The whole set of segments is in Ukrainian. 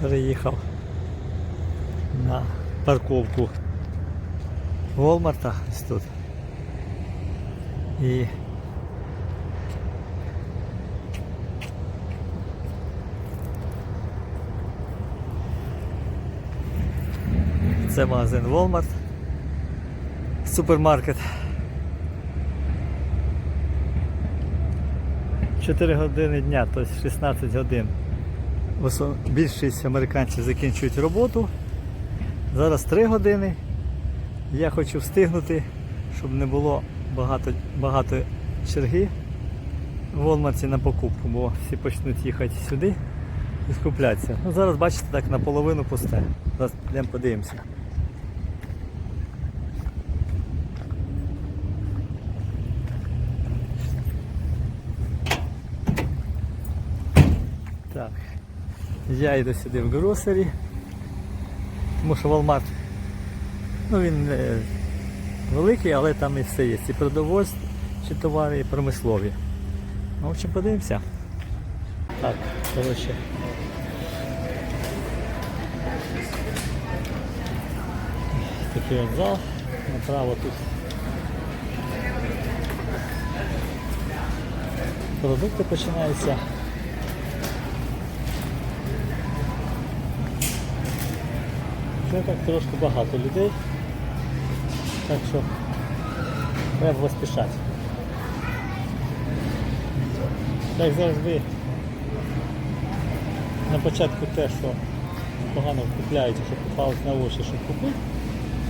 переїхав на парковку Волмарта ось тут. І це магазин Walmart. Супермаркет. 4 години дня, тобто 16 годин. Більшість американців закінчують роботу. Зараз 3 години. Я хочу встигнути, щоб не було багато, багато черги в Walmart на покупку, бо всі почнуть їхати сюди і скуплятися. Ну, зараз бачите, так наполовину пусте. Зараз підемо подивимося. Так. Я йду сюди в гросері, тому що Walmart, ну він е, великий, але там і все є. І продовольство, чи товари, і промислові. Ну, в общем, подивимося. Так, коротше. Такий от зал, направо тут. Продукти починаються. Вже так трошки багато людей. Так що треба поспішати. Як завжди, на початку те, що погано купляють, щоб попалось на очі, щоб купити.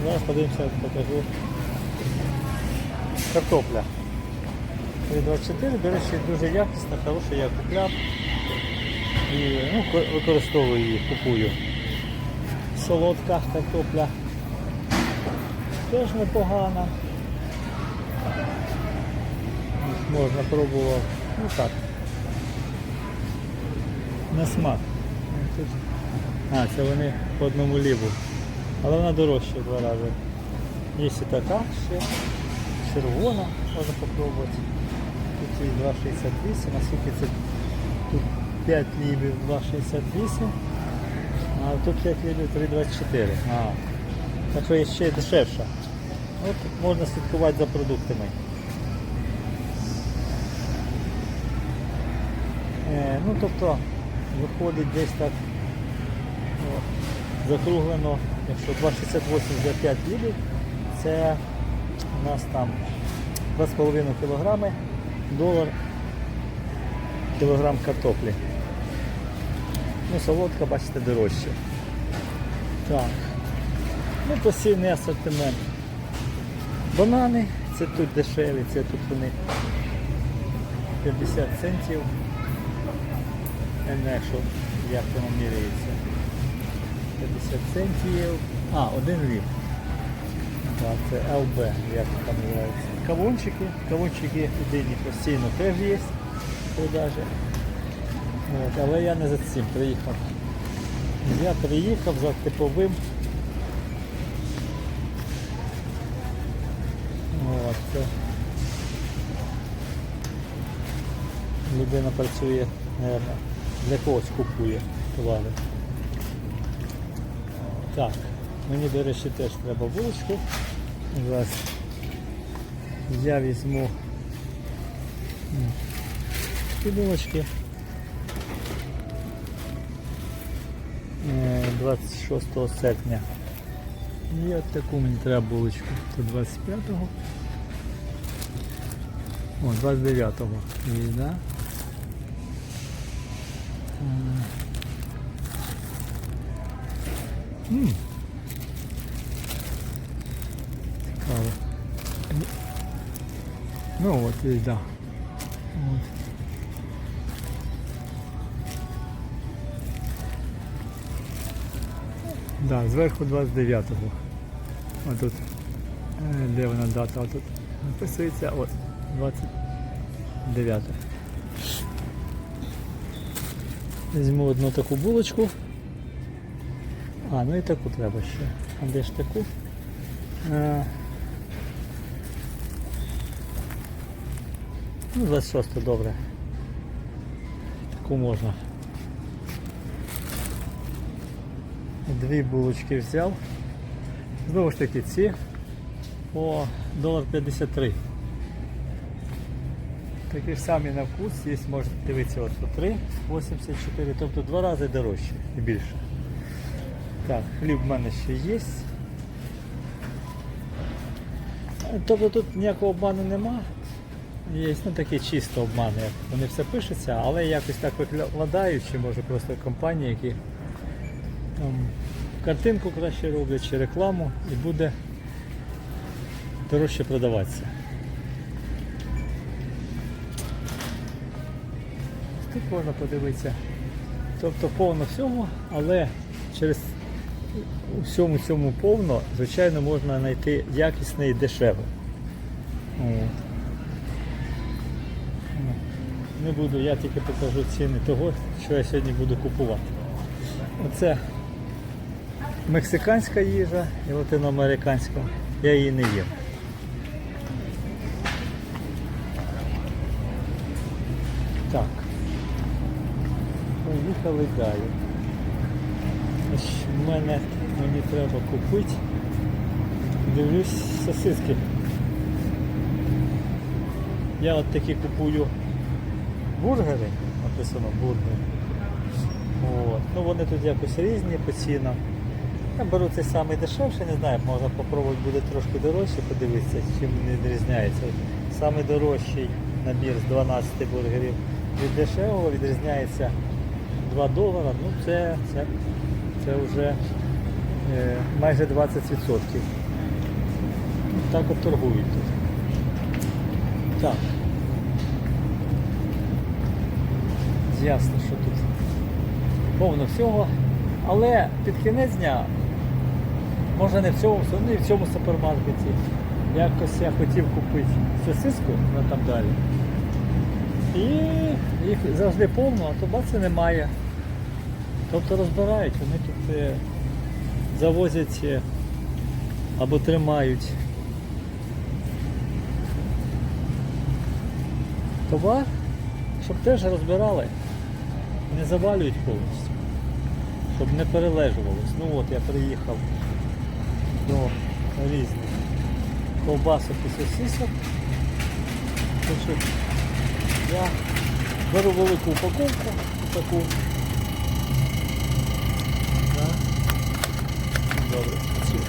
Зараз подивимося, покажу. Картопля. 3,24, до речі, дуже якісна, хороша, я купляв. І ну, використовую її, купую. Солодка картопля. Теж непогана. Можна пробувати. Ну так. На смак. А, це вони по одному ліву. Але вона дорожча два рази. Є і така ще. Червона, можна попробувати. Тут є 2,68, наскільки це тут 5 лібів 2,68. А тут 5 лібів 3,24. А, так що є ще дешевша. От можна слідкувати за продуктами. Е, ну тобто виходить десь так о, закруглено, якщо 2,68 за 5 лібів, це у нас там 2,5 кілограми, долар кілограм картоплі. Ну, солодка, бачите, дорожче. Так. Ну, постійний асортимент. Банани, це тут дешеві, це тут вони 50 центів. Я не знаю, що як воно міряється. 50 центів. А, один ліп. Так, це ЛБ, як там називається. Кавунчики. Кавунчики єдині постійно теж є в продажі. От, але я не за цим приїхав. Я приїхав за типовим. От. Людина працює, мабуть, для когось купує товари. Так, мені, до речі, теж треба булочку. Зараз я візьму ці булочки. 26 серпня. І от таку мені треба булочку. Це 25-го. О, 29-го. Є, да? М. М. Цікаво. Ну от, і Да, зверху 29-го. А тут, е, де вона дата? А Тут написується от 29. Візьму одну таку булочку. А, ну і таку треба ще. А де ж таку? Е, ну, 26 добре. Таку можна. Дві булочки взяв. Знову ж таки, ці по долар 53. Такі ж самі на вкус, є, можете дивитися, от по 3,84, тобто два рази дорожче і більше. Так, хліб в мене ще є. Тобто тут ніякого обману нема. Є ну, такі чисто обмани, вони все пишуться, але якось так викладають, чи може просто компанії, які там, картинку краще роблять чи рекламу і буде дорожче продаватися. Тут можна подивитися. Тобто повно всього, але через всьому цьому повно, звичайно, можна знайти якісне і дешеве. Не буду, я тільки покажу ціни того, що я сьогодні буду купувати. Оце мексиканська їжа і латиноамериканська. Я її не їм. Так. Поїхали далі. В мене мені треба купити. Дивлюсь сосиски. Я от такі купую бургери, написано бургери. От. Ну вони тут якось різні по цінам. Я беру цей самий дешевший, не знаю, можна попробувати буде трошки дорожче, подивитися, чим він відрізняється. Самий дорожчий набір з 12 бургерів від дешевого відрізняється 2 долара, ну це, це, це вже е, майже 20%. Так от торгують тут. Так. Ясно, що тут повно всього. Але під кінець дня, може не в цьому, і в цьому супермаркеті. Якось я хотів купити сосиску на там далі. І їх завжди повно, а то баці немає. Тобто розбирають, вони тут е, завозять е, або тримають товар, щоб теж розбирали, не завалюють повністю, щоб не перележувалось. Ну от я приїхав до різних ковбасок і сосисок. Я беру велику упаковку таку. Добре, працює.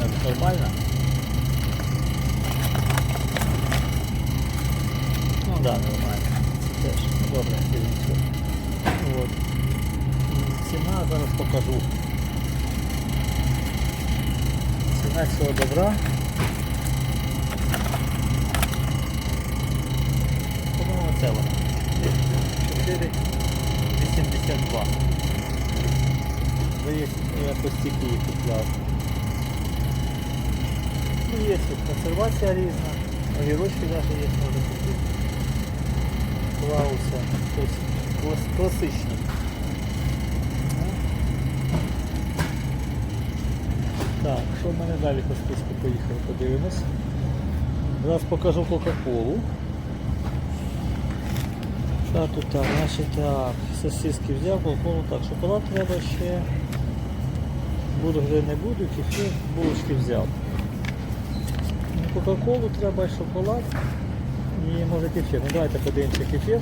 Е, Нормально? Ну да, нормально. Це теж добре, нічого. От. Ціна зараз покажу. Ціна цього добра. По-моєму, це вона. 4,82. Здається, я постійки її купляв. Ну, є тут консервація різна, огірочки навіть є, можна купити. Клауса, клас- класичний. Так, що в мене далі по списку поїхали, подивимось. Зараз покажу Кока-Колу. Так, тут так, значить так, сосиски взяв, Кока-Колу так, шоколад треба ще. Бургери не буду, кефір, булочки взяв. Ну, Кока-Колу треба, шоколад і може кефір. Ну давайте подивимося кефір.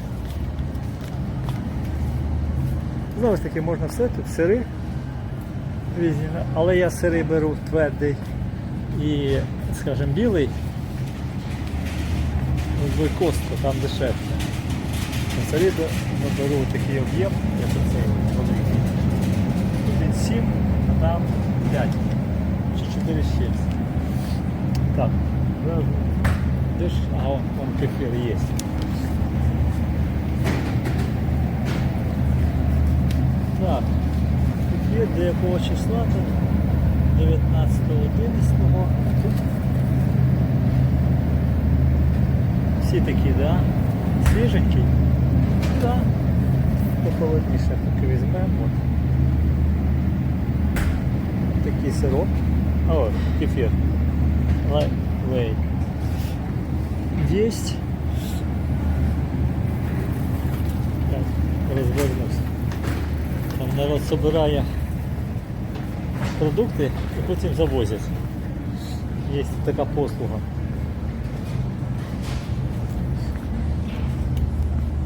Знову ж таки можна все, тут сири різні, але я сири беру твердий і, скажімо, білий. В костку там дешевше. На сирі бе- беру такий об'єм, як оцей великий. Тут він 7, а там 5 чи 4 6. Так, зараз де а он, он кефир є. Так, кефір до якого числа тут? 19 11 Тут всі такі, да? Свіженький? Да. Похолодніше поки візьмемо. От. Такий сироп. О, кефір. Лай- Лей. Есть. Так, развернулся. народ збирає Продукти і потім завозять. Є така послуга.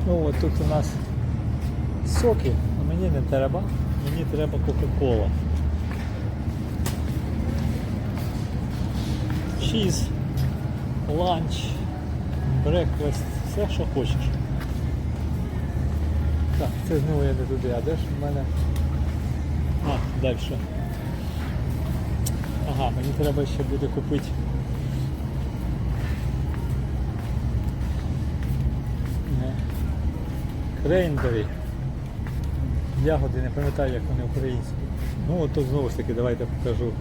Ну от тут у нас соки, а мені не треба, мені треба Кока-Кола. Чіз, ланч, брекфаст, все що хочеш. Так, це знову я не туди, а де ж в мене? А, далі. Ага, мені треба ще буде купити. Не. Ягоди, не пам'ятаю, як вони українські. Ну от тут знову ж таки давайте покажу.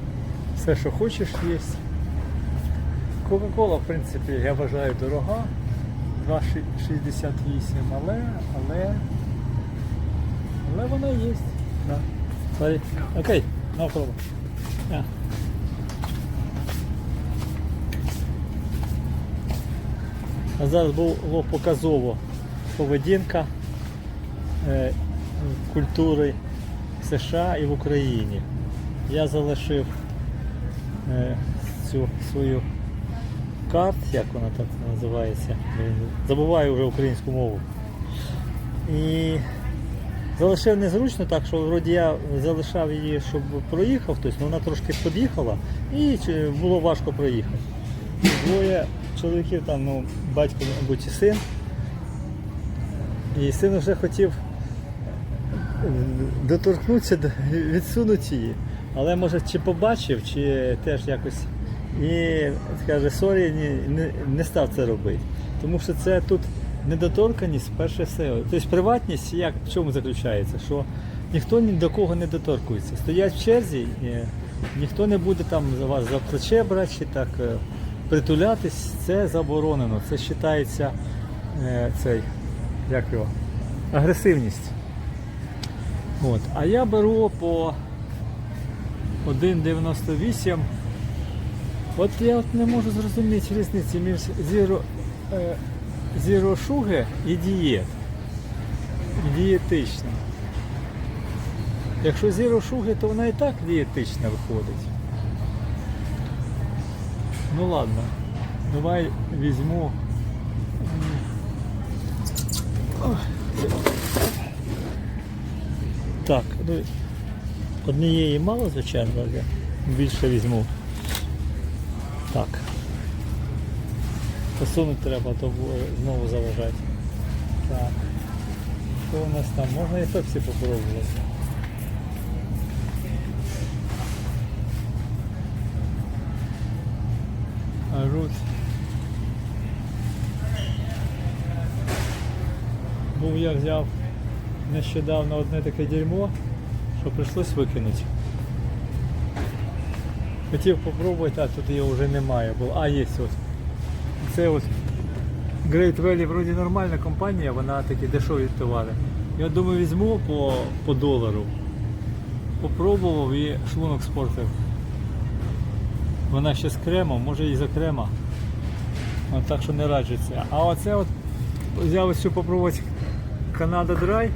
Все, що хочеш, є. Кока-кола, в принципі, я вважаю дорога. 2,68, але, але, але вона є. Окей, problem. Yeah. А зараз було показово поведінка е, культури США і в Україні. Я залишив е, цю свою карт, як вона так називається, забуваю вже українську мову. І залишив незручно так, що вроді я залишав її, щоб проїхав хтось, але вона трошки під'їхала і було важко проїхати. Двоє чоловіків, там, ну, батько, мабуть, і син. І син вже хотів доторкнутися, відсунути її. Але може чи побачив, чи теж якось. І каже, сорі, не, не став це робити. Тому що це тут недоторканість, перше все. Тобто приватність як в чому заключається? Що ніхто ні до кого не доторкується. Стоять в черзі, ніхто не буде там за вас за плече брати чи так е, притулятись, це заборонено. Це вважається е, цей, як його, агресивність. От. А я беру по 1,98. От я от не можу зрозуміти різниці між Zero, е, Sugar і дієт. І. Якщо Sugar, то вона і так дієтична виходить. Ну ладно, давай візьму. Так, ну, однієї мало, звичайно, але більше візьму. Так. Посунути треба, то знову заважати. Так. Що у нас там? Можна і пепсі попробувати. А. Був я взяв нещодавно одне таке дерьмо, що прийшлось викинути. Хотів попробувати, а тут його вже немає. Бо, а, є от. Це от Great Valley вроді нормальна компанія, вона такі дешеві товари. Я думаю, візьму по, по долару. Попробував і шлунок спортив. Вона ще з кремом, може і за крема. От, так що не раджу. А оце от взяв ось цю попробувати Dry.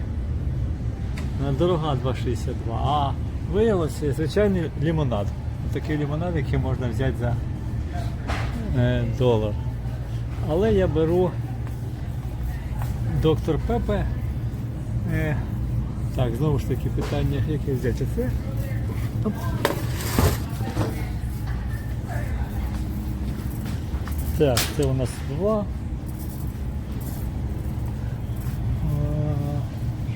Вона дорога 2,62. А виявилося звичайний лимонад. Такий лимонад, який можна взяти за е, долар. Але я беру доктор Пепе. Е, так, знову ж таки питання, яке взяти це. Оп. Так, це у нас два.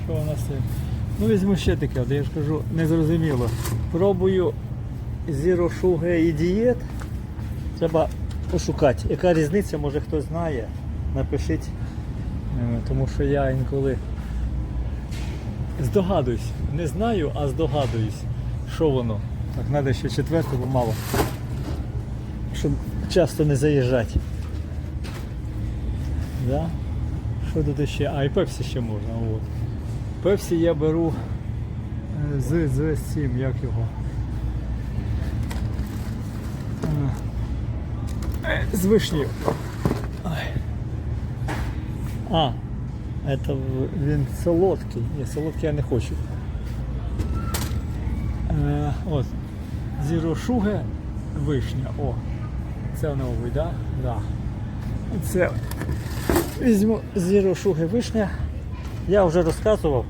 Що у нас є? Ну візьму ще таке, от я ж кажу, незрозуміло. Пробую Zero Sugar і дієт. Треба пошукати. Яка різниця, може хтось знає. Напишіть. Е, Тому що я інколи здогадуюсь. Не знаю, а здогадуюсь, що воно. Так, треба ще четверту, бо мало. Щоб часто не заїжджати. Да? Що тут ще? А, і пепсі ще можна. От. Пепсі я беру е, з, з цим, як його. Е, З вишнею. Ой. А, это він солодкий. Ні, солодкий я не хочу. Е, от. Sugar вишня. О, це воно, мабуть, да? Да. Це візьму Zero Sugar вишня. Я вже розказував,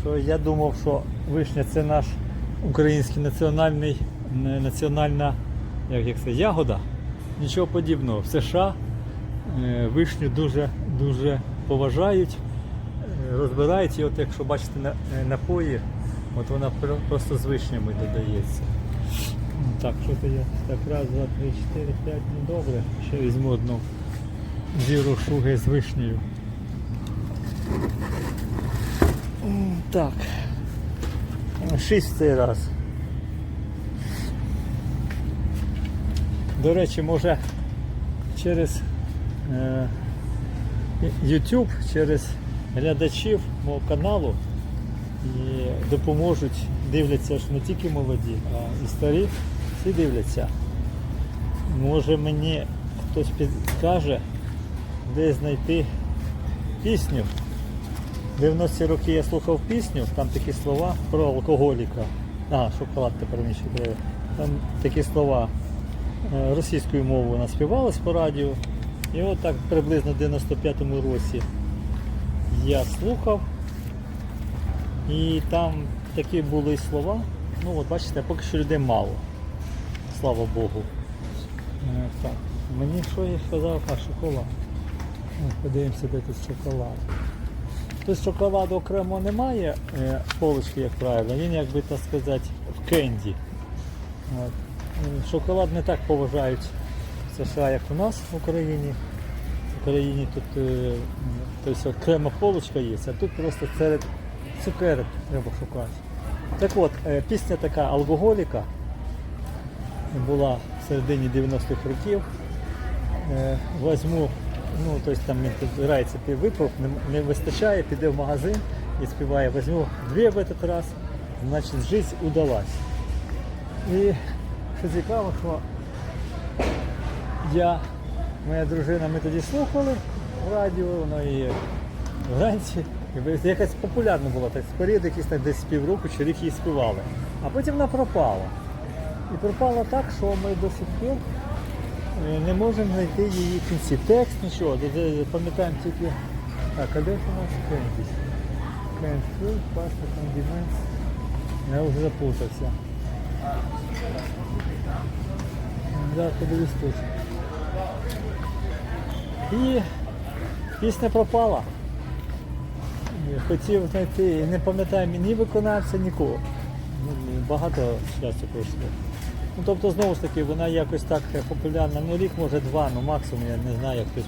що я думав, що вишня це наш український національний, національна як, як це, ягода. Нічого подібного. В США е, вишню дуже, дуже поважають, е, розбирають. І от якщо бачите е, напої, от вона просто з вишнями додається. Так, що то я? Так, раз, два, три, чотири, п'ять, ну добре. Ще візьму одну зіру шуги з вишнею. Так. Шість цей раз. До речі, може через е, YouTube, через глядачів мого каналу і допоможуть, дивляться ж не тільки молоді, а і старі, всі дивляться. Може мені хтось підкаже, де знайти пісню. 90-ті роки я слухав пісню, там такі слова про алкоголіка. А, шоколад тепер мені ще треба. Там такі слова е, російською мовою вона співалась по радіо. І от так приблизно в 95-му році я слухав. І там такі були слова. Ну от бачите, поки що людей мало. Слава Богу. Е, Так, мені що я сказав, а шоколад. Подивимося, де тут шоколад. Тут шоколаду окремо немає е, полочки, як правило, він, як би так сказати, в кенді. От. Е, Шоколад не так поважають в США, як у нас в Україні. В Україні тут е, тобто окрема полочка є, а тут просто серед цукерок треба шукати. Так от, е, пісня така алкоголіка була в середині 90-х років. Е, Возьму, ну, тобто там грається під не, вистачає, піде в магазин і співає, возьму дві в этот раз, значить жизнь удалась. І що цікаво, що я, моя дружина, ми тоді слухали радіо, воно і вранці. Якась популярна була, так період якийсь так десь півроку чи рік її співали. А потім вона пропала. І пропала так, що ми до сих пір е, не можемо знайти її кінці. Текст нічого, пам'ятаємо тільки. Так, а де ж у нас Кендіс? Кендфуд, паста, кондимент. Я вже запутався. Да, подивись тут. І пісня пропала. Хотів знайти, не пам'ятаю ні виконавця, нікого. Ну, Багато часу пройшло. Ну, тобто, знову ж таки, вона якось так е, популярна, ну рік, може два, ну максимум, я не знаю, як хтось.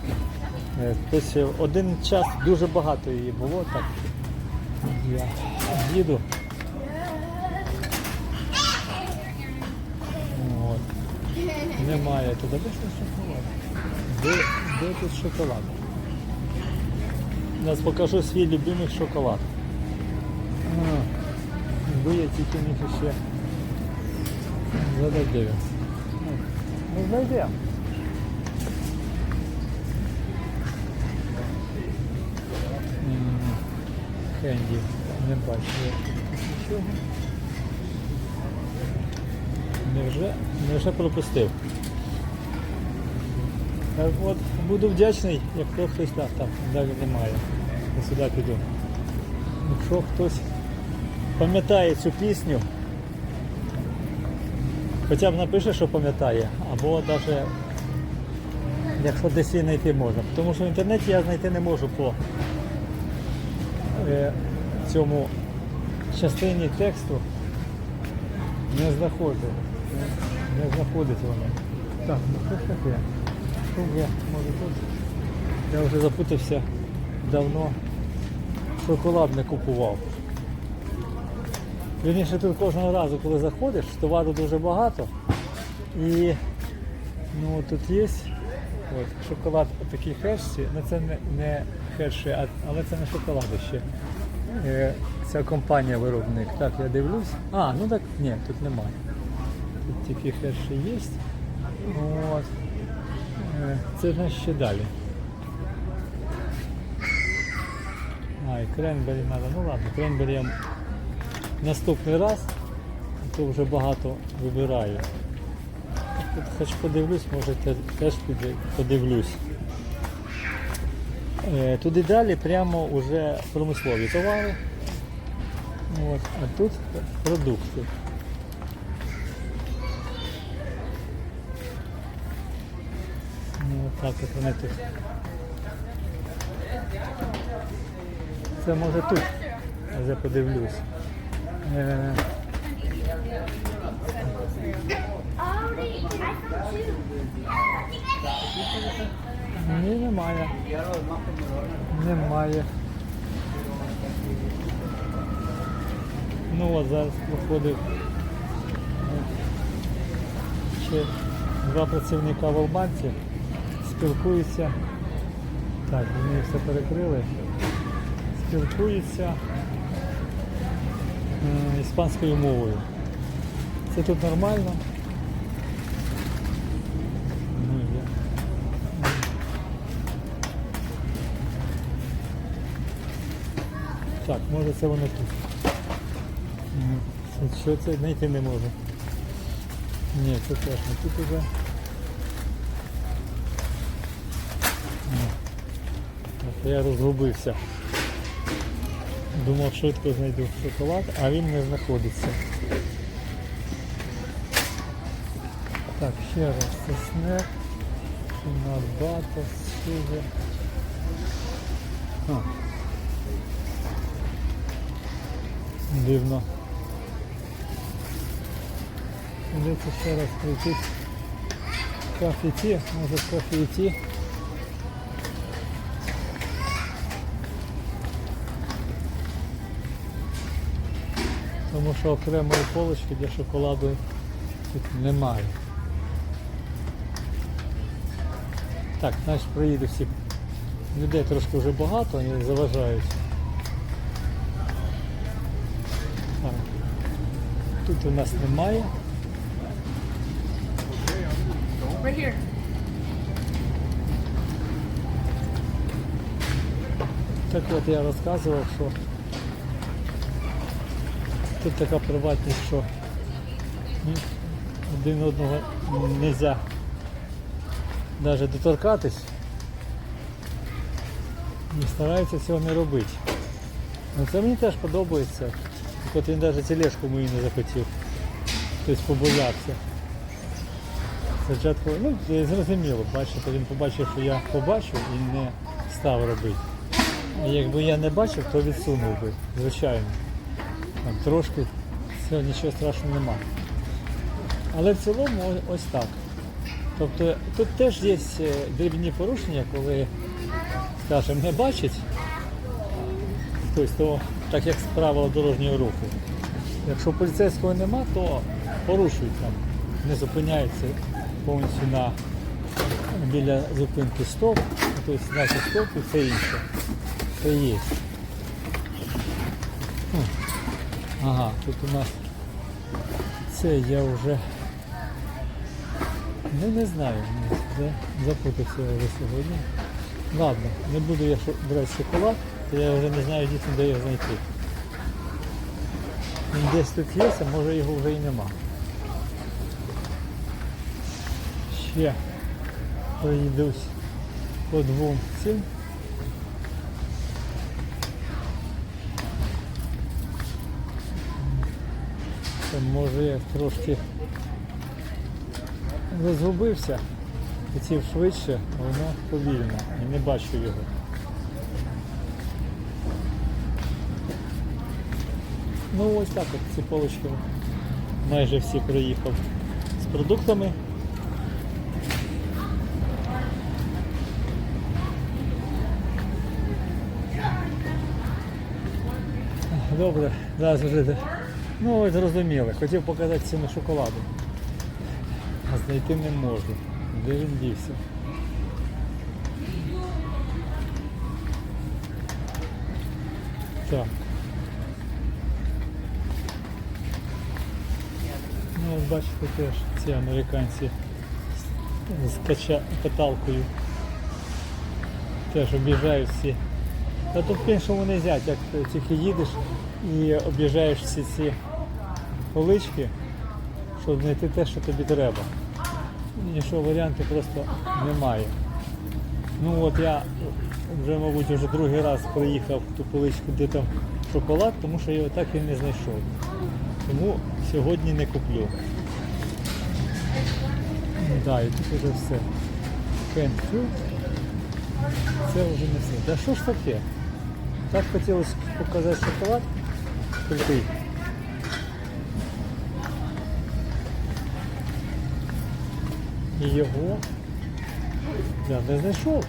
е, Хтось е, один час дуже багато її було, так. Я їду. От. Немає туди. Де шоколад? Де, де тут шоколад? Зараз покажу свій любимий шоколад. А, я тільки міг ще задати. Ну, знайдемо. Хенді. Не бачу я тут нічого. Невже, невже пропустив? Так от, буду вдячний, якщо хтось так, так, далі немає. Я сюди піду. Якщо хтось пам'ятає цю пісню, хоча б напише, що пам'ятає, або навіть якщо десь її знайти можна. Тому що в інтернеті я знайти не можу по е, цьому частині тексту. Не знаходжу. Не, знаходить воно. Так, ну що ж таке? Що вже, може тут? Я вже запутався давно. Шоколад не купував. Вірніше тут кожного разу, коли заходиш, товару дуже багато. І ну, тут є от, шоколад такий херші, ну це не, не херші, а, але це не шоколад ще. Е, ця компанія виробник. Так, я дивлюсь. А, ну так, ні, тут немає. Тут тільки херші є. От. Е, Це ж ще далі. А, і кренбері треба. Ну ладно, кренбері я наступний раз. хто вже багато вибирає. Тут хоч подивлюсь, може теж подивлюсь. Е, Туди далі прямо вже промислові товари. От, а тут продукти. Ну, от так от вони тут. Це може тут. Я подивлюсь. Ні, немає. Немає. Ну от зараз виходить е, ще два працівника в Албанці спілкуються. Так, вони все перекрили. Спілкуються іспанською мовою. Це тут нормально. Ну. Так, може це воно тут. Що це знайти не можу. Ні, це теж не тут уже. Я розгубився. Думав, швидко знайду шоколад, а він не знаходиться. Так, ще раз, це снек, бата, сюди. А. Дивно. Придеться ще раз прийти в кафеті, може в кафеті. Тому що окремої полочки для шоколаду тут немає. Так, значить проїду всі. Людей трошки вже багато, вони заважають. Тут у нас немає. Так от я розказував, що тут така приватність, що ну, один одного не можна навіть доторкатись і стараються цього не робити. Ну, це мені теж подобається. От він навіть тележку мою не захотів. Тобто побоявся. Спочатку, ну, зрозуміло, бачите, він побачив, що я побачив і не став робити. А Якби я не бачив, то відсунув би, звичайно. Там трошки цього нічого страшного нема. Але в цілому ось так. Тобто тут теж є е, дрібні порушення, коли, скажімо, не бачить хтось, то так як з правила дорожнього руху. Якщо поліцейського нема, то порушують там, не зупиняються повністю на біля зупинки стоп, тобто значить стоп і все інше. Це є. Ага, тут у нас це я вже ну не знаю, де запутався вже сьогодні. Ладно, не буду я брати шоколад, то я вже не знаю дійсно де його знайти. Він десь тут є, а може його вже і нема. Ще проїдусь по двом цим. Може я трошки розгубився, хотів швидше, воно повільно і не бачу його. Ну ось так от ці полочки майже всі проїхав з продуктами. Добре, зараз вже. Ну ви зрозуміли, хотів показати ціну шоколаду. А знайти не можу. Де він дівся? Так. Ну, от бачите теж ці американці з- кача... каталкою теж об'їжджають всі. Та тут по-іншому не взяти, як тільки їдеш і об'їжджаєш всі ці полички, щоб знайти те, що тобі треба. Іншого варіанту просто немає. Ну от я вже, мабуть, вже другий раз приїхав в ту поличку, де там шоколад, тому що його так і не знайшов. Тому сьогодні не куплю. Да, і тут вже все. Can't. Це вже не все. Та що ж таке? Так хотілося показати шоколад. Крутий. І його я не знайшов.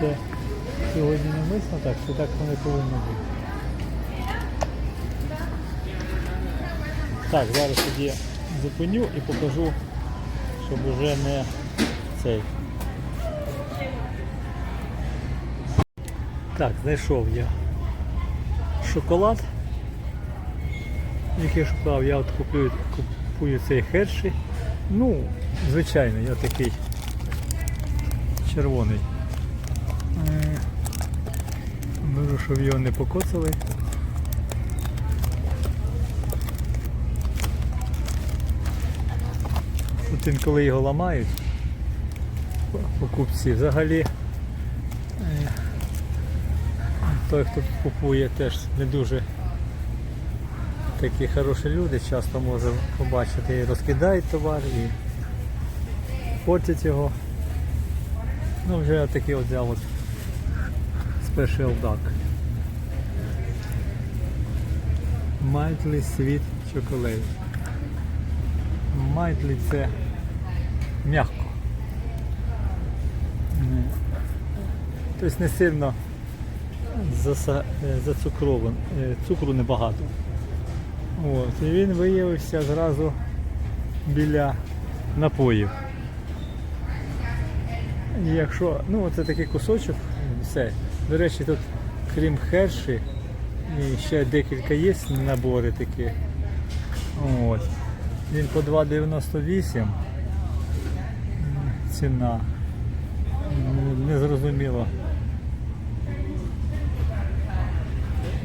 Це сьогодні намисно так, що так воно і повинно бути. Так, зараз тоді зупиню і покажу, щоб уже не цей. Так, знайшов я шоколад, який шукав, я от куплю, купую цей херші. Ну, звичайно, я такий червоний. Беру, щоб його не покоцали. От інколи його ламають покупці. Взагалі е, той, хто купує, теж не дуже такі хороші люди, часто може побачити і розкидають товар, і портять його. Ну вже такий от взяв от Special Duck. Mildly Sweet Chocolate. Mildly це м'яко. Тобто не сильно е, зацукрован, е, цукру небагато. От, і він виявився зразу біля напоїв. Якщо, ну це такий кусочок, все. До речі, тут крім херші, і ще декілька є набори такі. От. Він по 2,98 м, ціна. М, Не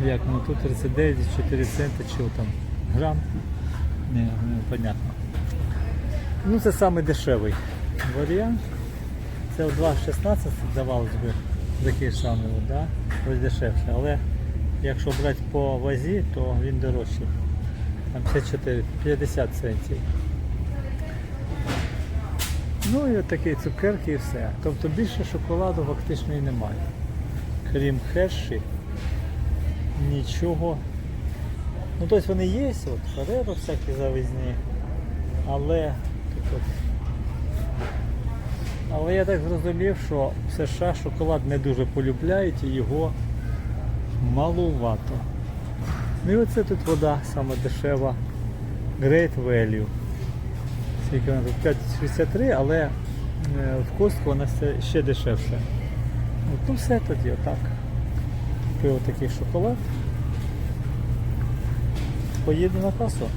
Як ну тут 39,4 цента чи там грам. Не, не понятно. Ну це самий дешевий варіант. Це в 2,16 здавалось би такий самий, да? ось. Але якщо брати по вазі, то він дорожчий. Там 54, 50 центів. Ну і от такі цукерки і все. Тобто більше шоколаду фактично і немає. Крім херші, нічого. Ну тобто вони є, от Фереро всякі завезні, але тут але я так зрозумів, що в США шоколад не дуже полюбляють і його малувато. Ну і оце тут вода саме дешева. Great Value. Скільки вона тут 5,63, але е, в костку вона ще дешевше. Ну все тоді отак. Купив такий шоколад. Поїду на касу.